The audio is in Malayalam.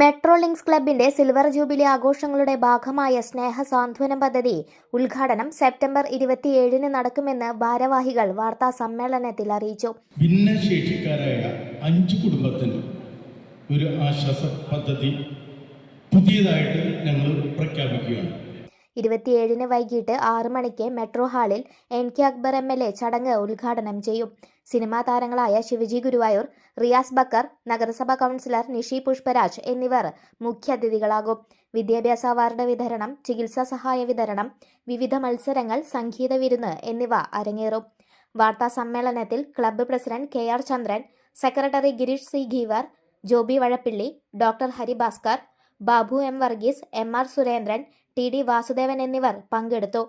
മെട്രോ ലിങ്ക്സ് ക്ലബിന്റെ സിൽവർ ജൂബിലി ആഘോഷങ്ങളുടെ ഭാഗമായ സ്നേഹ സാന്ത്വനം പദ്ധതി ഉദ്ഘാടനം സെപ്റ്റംബർ ഇരുപത്തിയേഴിന് നടക്കുമെന്ന് ഭാരവാഹികൾ വാർത്താ സമ്മേളനത്തിൽ അറിയിച്ചു. ഭിന്നശേഷിക്കാരായ അഞ്ച് കുടുംബത്തിന് ഒരു ആശ്വാസ പദ്ധതി പുതിയതായിട്ട് ഞങ്ങൾ പ്രഖ്യാപിക്കുകയാണ്. ഇരുപത്തിയേഴിന് വൈകിട്ട് ആറ് മണിക്ക് മെട്രോ ഹാളിൽ N K Akbar M L A ചടങ്ങ് ഉദ്ഘാടനം ചെയ്യും. സിനിമാ താരങ്ങളായ ശിവജി ഗുരുവായൂർ റിയാസ് ബക്കർ നഗരസഭാ കൗൺസിലർ നിഷി പുഷ്പരാജ് എന്നിവർ മുഖ്യാതിഥികളാകും വിദ്യാഭ്യാസ അവാർഡ് വിതരണം ചികിത്സാ സഹായ വിതരണം വിവിധ മത്സരങ്ങൾ സംഗീത വിരുന്ന് എന്നിവ അരങ്ങേറും. വാർത്താ സമ്മേളനത്തിൽ club president K R Chandran secretary Girish C Geevar Joby Vazhappilly doctor Haribhaskar Babu M Varghese M R Surendran T. D. Vasudevan എന്നിവർ പങ്കെടുത്തു